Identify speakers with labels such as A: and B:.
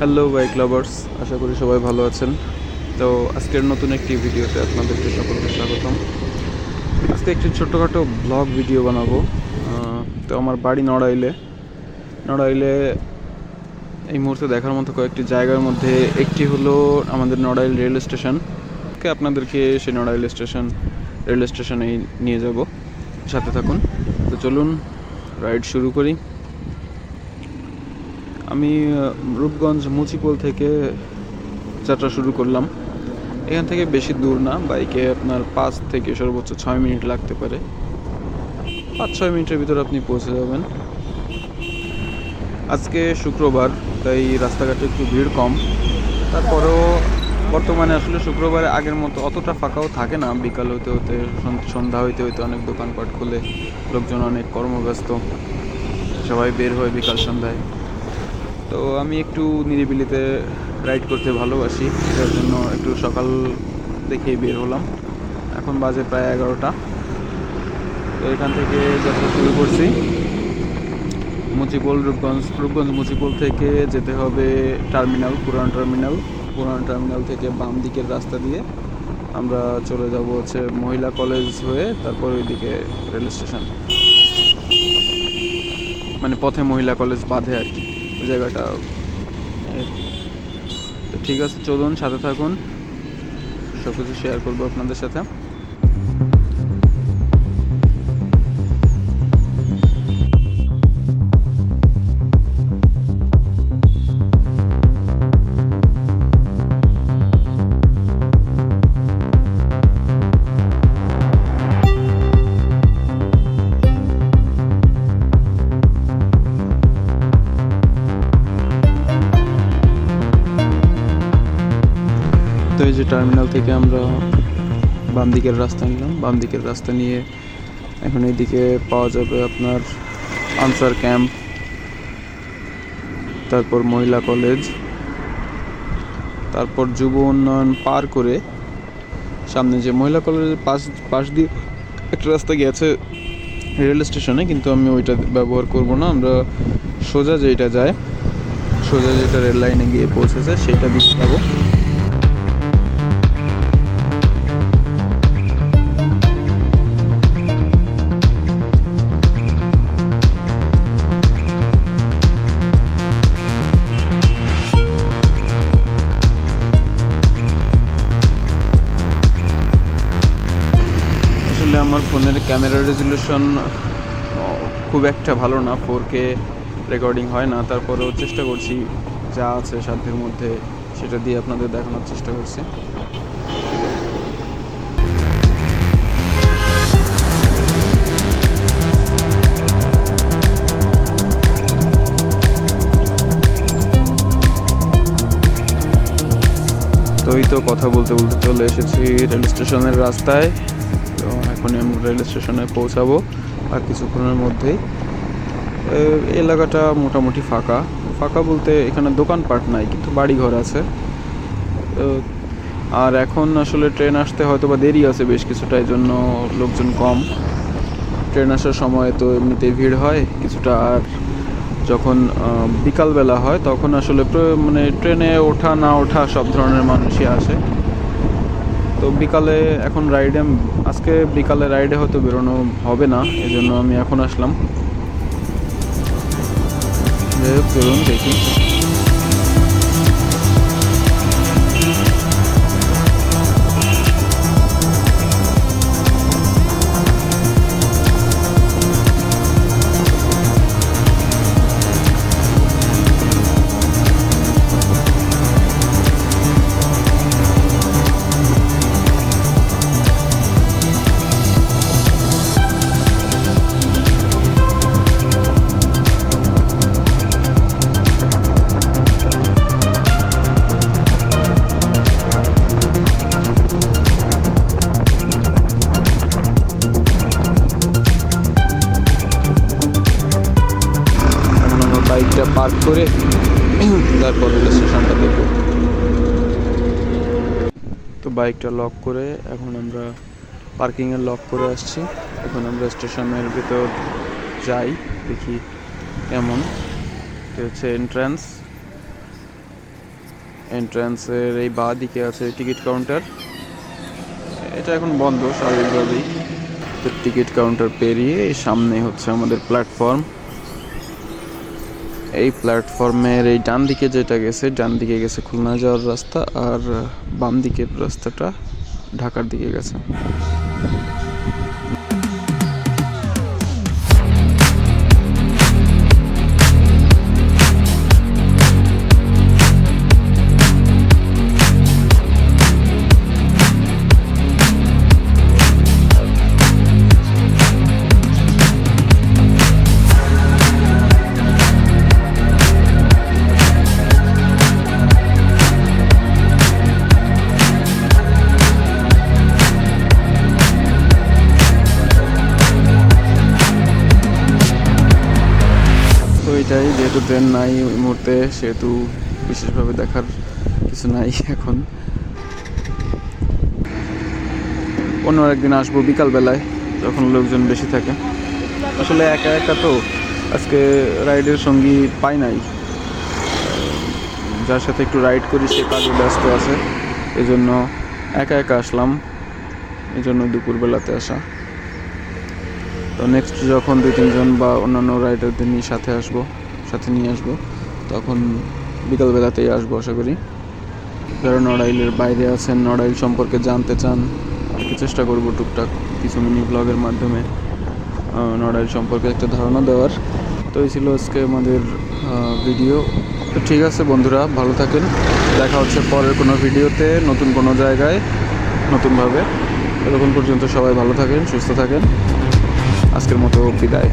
A: Hello bike lovers আশা করি সবাই ভালো আছেন। তো আজকের নতুন একটি ভিডিওতে আপনাদেরকে সকলকে স্বাগতম। আজকে একটি ছোটোখাটো ব্লগ ভিডিও বানাবো। তো আমার বাড়ি নড়াইলে। নড়াইলে এই মুহূর্তে দেখার মতো কয়েকটি জায়গার মধ্যে একটি হলো আমাদের নড়াইল রেল স্টেশন। কে আপনাদেরকে সেই নড়াইল স্টেশন, রেল স্টেশনে নিয়ে যাব। সাথে থাকুন। তো চলুন রাইড শুরু করি। আমি রূপগঞ্জ মুচিপোল থেকে যাত্রা শুরু করলাম। এখান থেকে বেশি দূর না, বাইকে আপনার পাঁচ থেকে সর্বোচ্চ ছয় মিনিট লাগতে পারে। পাঁচ, ছয় মিনিটের ভিতর আপনি পৌঁছে যাবেন। আজকে শুক্রবার, তাই রাস্তাঘাটে একটু ভিড় কম। তারপরেও বর্তমানে আসলে শুক্রবারে আগের মতো অতটা ফাঁকাও থাকে না। বিকাল হতে হতে সন্ধ্যা হইতে হইতে অনেক দোকানপাট খুলে, লোকজন অনেক কর্মব্যস্ত। সবাই বের হয় বিকাল সন্ধ্যায়। তো আমি একটু নিরিবিলিতে রাইড করতে ভালোবাসি। যার জন্য একটু সকাল দেখেই বের হলাম। এখন বাজে প্রায় এগারোটা। তো এখান থেকে যাত্রা শুরু করছি। মুচিপোল, রূপগঞ্জ রূপগঞ্জ মুচিপোল থেকে যেতে হবে টার্মিনাল পুরান টার্মিনাল পুরান টার্মিনাল থেকে বাম দিকের রাস্তা দিয়ে আমরা চলে যাব হচ্ছে মহিলা কলেজ হয়ে তারপর ওইদিকে রেল স্টেশন মানে পথে মহিলা কলেজ বাঁধে আর কি। ওই জায়গাটা। তো ঠিক আছে চলুন সাথে থাকুন। সব কিছু শেয়ার করব আপনাদের সাথে। এই যে টার্মিনাল থেকে আমরা বাম দিকের রাস্তা নিলাম। বাম দিকের রাস্তা নিয়ে এখন এইদিকে পাওয়া যাবে আপনার আনসার ক্যাম্প তারপর মহিলা কলেজ তারপর যুব উন্নয়ন পার করে সামনে যে মহিলা কলেজের পাশ পাশ দিয়ে একটা রাস্তা গেছে রেল স্টেশনে কিন্তু আমি ওইটা ব্যবহার করব না। আমরা সোজা যেটা যায়, সোজা যেটা রেল লাইনে গিয়ে পৌঁছেছে সেটা দিকে যাব। আসলে আমার ফোনের ক্যামেরা রেজলিউশন খুব একটা ভালো না ফোর কে রেকর্ডিং হয় না। তারপরেও চেষ্টা করছি যা আছে সাধ্যের মধ্যে সেটা দিয়ে আপনাদের দেখানোর চেষ্টা করছি। তো এই তো কথা বলতে বলতে চলে এসেছি রেল স্টেশনের রাস্তায়। এখনই আমি রেল স্টেশনে পৌঁছাবো আর কিছুক্ষণের মধ্যেই। এলাকাটা মোটামুটি ফাঁকা। ফাঁকা বলতে এখানে দোকানপাট নাই, কিন্তু বাড়িঘর আছে। আর এখন আসলে ট্রেন আসতে হয়তো বা দেরি আছে বেশ কিছুটা এই জন্য লোকজন কম। ট্রেন আসার সময় তো এমনিতেই ভিড় হয় কিছুটা, আর যখন বিকালবেলা হয়, তখন আসলে মানে ট্রেনে ওঠা না ওঠা সব ধরনের মানুষই আসে। তো বিকালে এখন রাইডে আজকে বিকালে রাইডে হয়তো বেরোনো হবে না, এজন্য জন্য আমি এখন আসলাম। যাই দেখি। বাইকটা পার্ক করে তারপর রেল স্টেশনটা দেখব তো বাইকটা লক করে এখন আমরা পার্কিংয়ে লক করে আসছি। এখন আমরা স্টেশনের ভিতর যাই, দেখি কেমন। হচ্ছে এন্ট্রান্স এন্ট্রান্সের এই বা দিকে আছে টিকিট কাউন্টার এটা এখন বন্ধ স্বাভাবিকভাবেই। টিকিট কাউন্টার পেরিয়ে সামনে হচ্ছে আমাদের প্ল্যাটফর্ম এই প্ল্যাটফর্মের এই ডান দিকে যেটা গেছে ডান দিকে গেছে খুলনা যাওয়ার রাস্তা আর বাম দিকের রাস্তাটা ঢাকার দিকে গেছে। যেহেতু ট্রেন নাই ওই মুহূর্তে, সেহেতু বিশেষভাবে দেখার কিছু নাই এখন। অন্য একদিন আসব বিকালবেলায়, যখন লোকজন বেশি থাকে। আসলে একা একা তো আজকে রাইডের সঙ্গী পাই নাই। যার সাথে একটু রাইড করি, সে কাজে ব্যস্ত আছে। এই জন্য একা একা আসলাম। এই জন্য দুপুরবেলাতে আসা। তো নেক্সট যখন দুই তিনজন বা অন্যান্য রাইডারদের নিয়ে সাথে আসব। সাথে নিয়ে আসব। তখন বিকালবেলাতেই আসব আশা করি। যারা নড়াইলের বাইরে আছেন, নড়াইল সম্পর্কে জানতে চান চেষ্টা করব টুকটাক কিছু মিনি ব্লগের মাধ্যমে নড়াইল সম্পর্কে একটা ধারণা দেওয়ার। তো এই ছিল আজকে আমাদের ভিডিও তো ঠিক আছে বন্ধুরা, ভালো থাকেন। দেখা হচ্ছে পরের কোনো ভিডিওতে, নতুন কোনো জায়গায়, নতুনভাবে। ততক্ষণ পর্যন্ত সবাই ভালো থাকেন, সুস্থ থাকেন। আজকের মতো বিদায়।